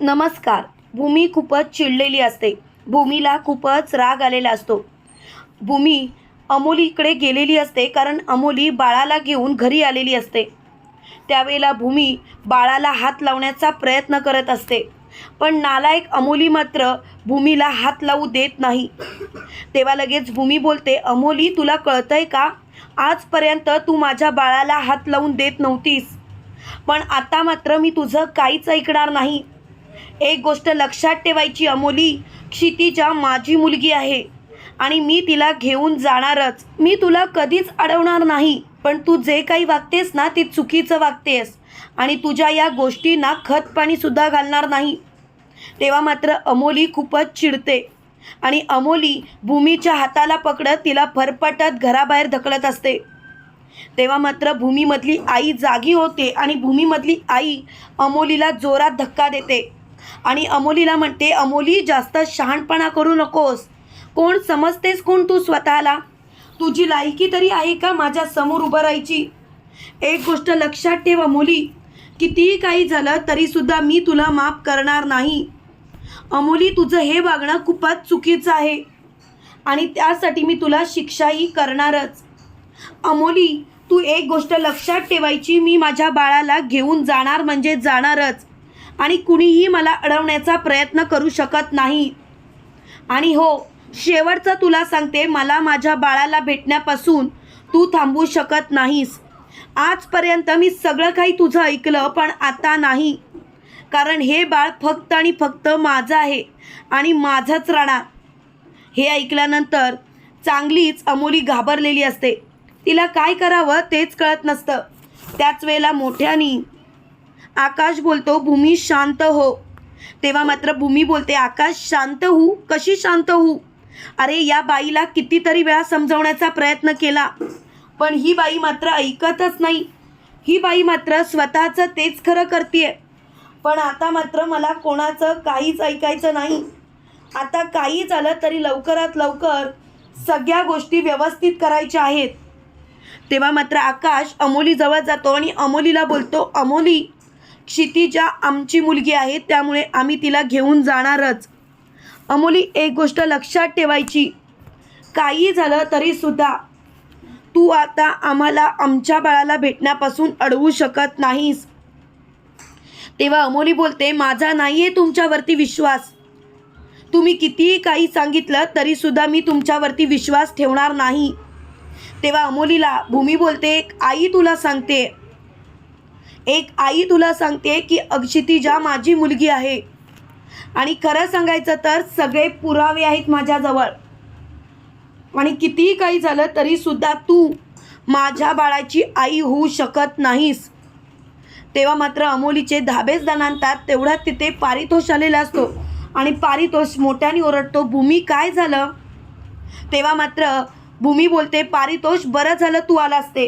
नमस्कार. भूमी खूपच चिडलेली असते. भूमीला खूपच राग आलेला असतो. भूमी अमोलीकडे गेलेली असते कारण अमोली बाळाला घेऊन घरी आलेली असते. त्यावेळेला भूमी बाळाला हात लावण्याचा प्रयत्न करत असते. पण नालायक अमोली मात्र भूमीला हात लावू देत नाही. तेव्हा लगेच भूमी बोलते अमोली तुला कळतंय का? आजपर्यंत तू माझ्या बाळाला हात लावून देत नव्हतीस. पण आता मात्र मी तुझं काहीच ऐकणार नाही. एक गोष्ट लक्षात ठेवायची अमोली क्षितिजा माझी मुलगी आहे आणि मी तिला घेऊन जाणारच. मी तुला कधीच अडवणार नाही पण तू जे काही वागतेस ना ते चुकीचं वागतेस आणि तुझ्या या गोष्टींना खतपाणीसुद्धा घालणार नाही. तेव्हा मात्र अमोली खूपच चिडते आणि अमोली भूमीच्या हाताला पकडत तिला फरफटत घराबाहेर ढकलत असते. तेव्हा मात्र भूमीमधली आई जागी होते आणि भूमीमधली आई अमोलीला जोरात धक्का देते. आणि अमोलीला म्हणते अमोली जास्त शहाणपणा करू नकोस. कोण समजतेस कोण तू स्वतःला? तुझी लायकी तरी आहे का माझ्यासमोर उभं राहायची? एक गोष्ट लक्षात ठेव अमोली. कितीही काही झालं तरीसुद्धा मी तुला माफ करणार नाही. अमोली तुझं हे वागणं खूपच चुकीचं आहे. आणि त्यासाठी मी तुला शिक्षाही करणारच. अमोली तू एक गोष्ट लक्षात ठेवायची मी माझ्या बाळाला घेऊन जाणार म्हणजे जाणारच. आणि कुणीही मला अडवण्याचा प्रयत्न करू शकत नाही. आणि हो शेवटचं तुला सांगते मला माझ्या बाळाला भेटण्यापासून तू थांबू शकत नाहीस. आजपर्यंत मी सगळं काही तुझं ऐकलं पण आता नाही. कारण हे बाळ फक्त आणि फक्त माझं आहे आणि माझंच राहणार. हे ऐकल्यानंतर चांगलीच अमोली घाबरलेली असते. तिला काय करावं तेच कळत नसतं. त्याच वेळेला मोठ्यानी आकाश बोलतो भूमी शांत हो. तेव्हा मात्र भूमी बोलते आकाश शांत होऊ कशी शांत होऊ अरे या बाईला कितीतरी वेळा समजवण्याचा प्रयत्न केला पण ही बाई मात्र ऐकतच नाही. ही बाई मात्र स्वतःचं तेच खरं करते पण आता मात्र मला कोणाचं काहीच ऐकायचं नाही. आता काही झालं तरी लवकरात लवकर सगळ्या गोष्टी व्यवस्थित करायच्या आहेत. तेव्हा मात्र आकाश अमोलीजवळ जातो आणि अमोलीला बोलतो अमोली क्षितिजा आमची मुलगी आहे त्यामुळे आम्ही तिला घेऊन जाणारच. अमोली एक गोष्ट लक्षात ठेवायची. काही झालं तरीसुद्धा तू आता आम्हाला आमच्या बाळाला भेटण्यापासून अडवू शकत नाहीस. तेव्हा अमोली बोलते माझा नाही आहे तुमच्यावरती विश्वास. तुम्ही कितीही काही सांगितलं तरीसुद्धा मी तुमच्यावरती विश्वास ठेवणार नाही. तेव्हा अमोलीला भूमी बोलते एक आई तुला सांगते एक आई तुला सांगते की अक्षितिजा माझी मुलगी आहे. आणि खरं सांगायचं तर सगळे पुरावे आहेत माझ्याजवळ. आणि कितीही काही झालं तरीसुद्धा तू माझ्या बाळाची आई होऊ शकत नाहीस. तेव्हा मात्र अमोलीचे धाबेच दणांतात तेवढा तिथे पारितोष आलेला असतो. आणि पारितोष मोठ्याने ओरडतो भूमी काय झालं? तेव्हा मात्र भूमी बोलते पारितोष बरं झालं तू आलास ते.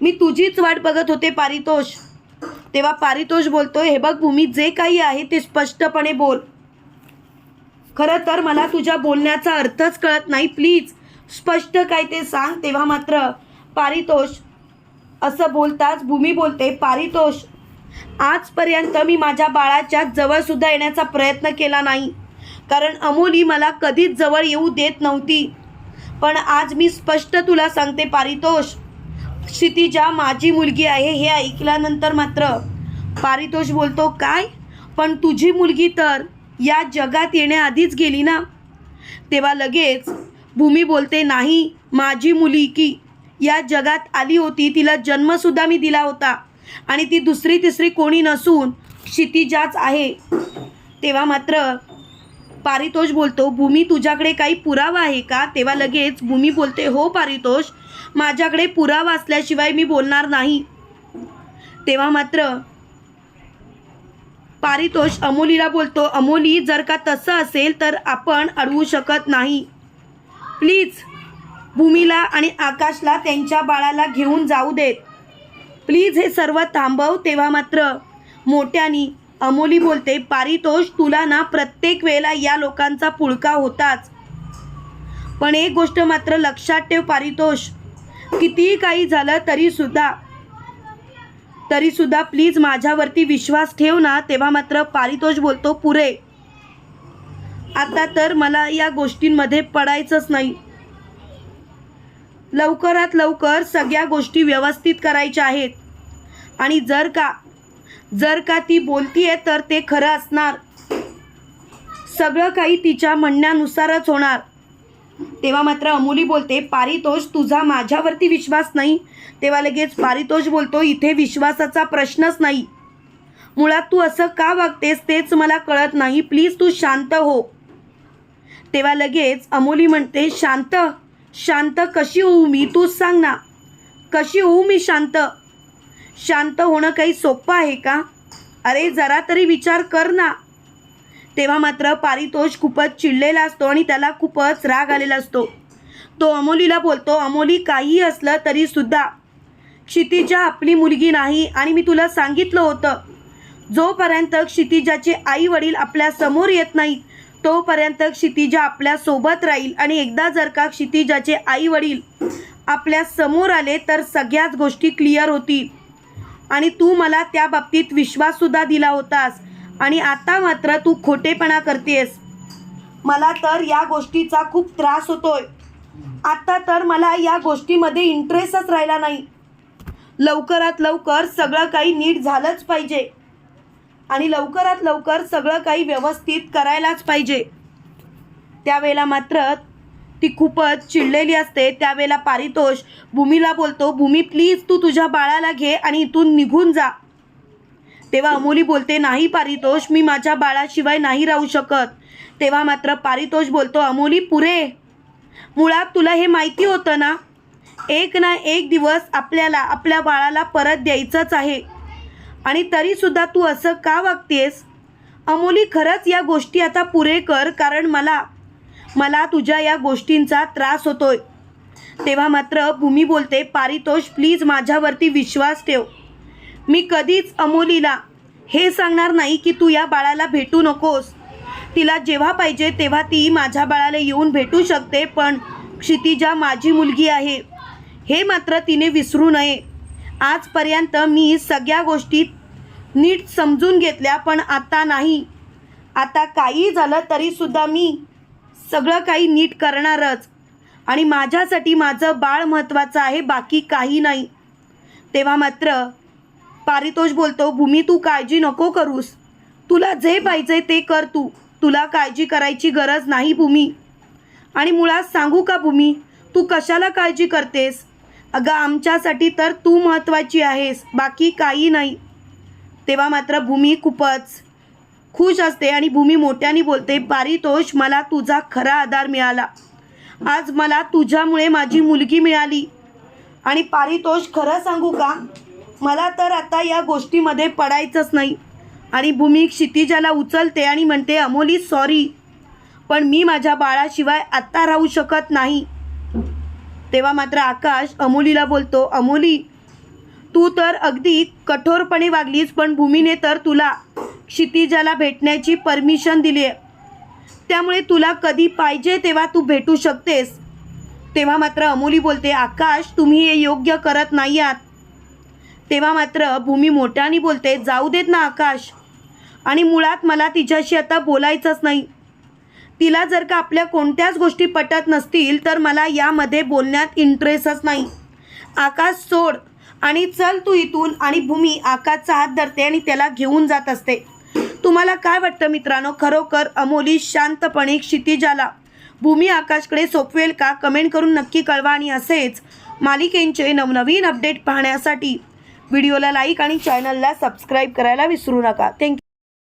मी तुझीच वाट बघत होते पारितोष. तेव्हा पारितोष बोलतोय हे बघ भूमी जे काही आहे ते स्पष्टपणे बोल. खरं तर मला तुझ्या बोलण्याचा अर्थच कळत नाही प्लीज. स्पष्ट काय ते सांग. तेव्हा मात्र पारितोष असं बोलताच भूमी बोलते पारितोष आजपर्यंत मी माझ्या बाळाच्या जवळसुद्धा येण्याचा प्रयत्न केला नाही. कारण अमोली मला कधीच जवळ येऊ देत नव्हती. पण आज मी स्पष्ट तुला सांगते पारितोष. क्षितिजा माझी मुलगी आहे हे ऐकल्यानंतर मात्र पारितोष बोलतो काय? पण तुझी मुलगी तर या जगात येण्याआधीच गेली ना? तेव्हा लगेच भूमी बोलते नाही माझी मुलगी या जगात आली होती तिला जन्मसुद्धा मी दिला होता आणि ती दुसरी तिसरी कोणी नसून क्षितिजाच आहे. तेव्हा मात्र पारितोष बोलतो भूमी तुझ्याकडे काही पुरावा आहे का? तेव्हा लगेच भूमी बोलते हो पारितोष. माझ्याकडे पुरावा असल्याशिवाय मी बोलणार नाही. तेव्हा मात्र पारितोष अमोलीला बोलतो अमोली जर का तसं असेल तर आपण अडवू शकत नाही. प्लीज भूमीला आणि आकाशला त्यांच्या बाळाला घेऊन जाऊ देत. प्लीज हे सर्व थांबव. तेव्हा मात्र मोठ्यानी अमोली बोलते पारितोष तुला ना प्रत्येक वेळेला या लोकांचा पुळका होताच. पण एक गोष्ट मात्र लक्षात ठेव पारितोष. कितीही काही झालं तरीसुद्धा तरीसुद्धा प्लीज माझ्यावरती विश्वास ठेव ना तेव्हा मात्र पारितोष बोलतो पुरे. आता तर मला या गोष्टींमध्ये पडायचंच नाही. लवकरात लवकर सगळ्या गोष्टी व्यवस्थित करायच्या आहेत. आणि जर का जर का ती बोलतीये तर ते खरं असणार. सगळं काही तिच्या म्हणण्यानुसारच होणार. तेव्हा मात्र अमोली बोलते पारितोष तुझा माझ्यावरती विश्वास नाही. तेव्हा लगेच पारितोष बोलतो इथे विश्वासाचा प्रश्नच नाही. मुळात तू असं का वागतेस तेच मला कळत नाही. प्लीज तू शांत हो. तेव्हा लगेच अमोली म्हणते शांत शांत कशी होऊ मी? तूच सांग ना. कशी होऊ मी शांत? शांत होणं काही सोपं आहे का? अरे जरा तरी विचार कर ना. तेव्हा मात्र पारितोष खूपच चिडलेला असतो आणि त्याला खूपच राग आलेला असतो. तो अमोलीला बोलतो अमोली काहीही असलं तरी सुद्धा. क्षितिजा आपली मुलगी नाही आणि मी तुला सांगितलं होतं. जोपर्यंत क्षितिजाचे आई वडील आपल्यासमोर येत नाहीत तोपर्यंत क्षितिजा आपल्यासोबत राहील आणि एकदा जर का क्षितिजाचे आई वडील आपल्यासमोर आले तर सगळ्याच गोष्टी क्लिअर होतील. आणि तू मला त्या बाबतीत विश्वाससुद्धा दिला होतास. आणि आता मात्र तू खोटेपणा करतेस. मला तर या गोष्टीचा खूप त्रास होतोय. आता तर मला या गोष्टीमध्ये इंटरेस्टच राहिला नाही. लवकरात लवकर सगळं काही नीट झालंच पाहिजे. आणि लवकरात लवकर सगळं काही व्यवस्थित करायलाच पाहिजे. त्यावेळेला मात्र ती खूपच चिडलेली असते. त्यावेळेला पारितोष भूमीला बोलतो भूमी प्लीज तू तुझ्या बाळाला घे आणि इथून निघून जा. तेव्हा अमोली बोलते नाही पारितोष मी माझ्या बाळाशिवाय नाही राहू शकत. तेव्हा मात्र पारितोष बोलतो अमोली पुरे. मुळात तुला हे माहिती होतं ना? एक ना एक दिवस आपल्याला आपल्या बाळाला परत द्यायचंच आहे. आणि तरीसुद्धा तू असं का वागतेस? अमोली खरंच या गोष्टी आता पुरे कर कारण मला मला तुझ्या या गोष्टींचा त्रास होतोय. तेव्हा मात्र भूमी बोलते पारितोष प्लीज माझ्यावरती विश्वास ठेव. मी कधीच अमोलीला हे सांगणार नाही की तू या बाळाला भेटू नकोस. तिला जेव्हा पाहिजे तेव्हा ती माझ्या बाळाला येऊन भेटू शकते पण क्षितिजा माझी मुलगी आहे. हे मात्र तिने विसरू नये. आजपर्यंत मी सगळ्या गोष्टी नीट समजून घेतल्या पण आता नाही. आता काही झालं तरीसुद्धा मी सगळं काही नीट करणारच. आणि माझ्यासाठी माझं बाळ महत्त्वाचं आहे बाकी काही नाही. तेव्हा मात्र पारितोष बोलतो भूमी तू काळजी नको करूस. तुला जे पाहिजे ते कर तू. तुला काळजी करायची गरज नाही भूमी. आणि मुळात सांगू का भूमी तू कशाला काळजी करतेस? अगं आमच्यासाठी तर तू महत्त्वाची आहेस बाकी काही नाही. तेव्हा मात्र भूमी खूपच खुश असते आणि भूमी मोठ्याने बोलते पारितोष मला तुझा खरा आधार मिळाला. आज मला तुझ्यामुळे माझी मुलगी मिळाली. आणि पारितोष खरं सांगू का? मला तर आता या गोष्टीमध्ये पडायचंच नाही. आणि भूमी क्षितिजाला उचलते आणि म्हणते अमोली सॉरी पण मी माझ्या बाळाशिवाय आत्ता राहू शकत नाही. तेव्हा मात्र आकाश अमोलीला बोलतो अमोली तू तर अगदी कठोरपणे वागलीस पण भूमीने तर तुला क्षितिजाला भेटण्याची परमिशन दिली आहे. त्यामुळे तुला कधी पाहिजे तेव्हा तू भेटू शकतेस. तेव्हा मात्र अमोली बोलते आकाश तुम्ही हे योग्य करत नाही आहात तेव्हा मात्र भूमी मोठ्याने बोलते जाऊ देत ना आकाश. आणि मुळात मला तिच्याशी आता बोलायचंच नाही. तिला जर का आपल्या कोणत्याच गोष्टी पटत नसतील तर मला यामध्ये बोलण्यात इंटरेस्टच नाही. आकाश सोड. आणि चल तू इथून. आणि भूमी आकाशचा हात धरते आणि त्याला घेऊन जात असते. तुम्हाला काय वाटतं मित्रांनो? खरोखर अमोली शांतपणे क्षितिजाला भूमी आकाशकडे सोपवेल का? कमेंट करून नक्की कळवा आणि असेच मालिकेंचे नवनवीन अपडेट पाहण्यासाठी व्हिडिओला लाईक आणि चॅनलला सबस्क्राईब करायला विसरू नका. थँक्यू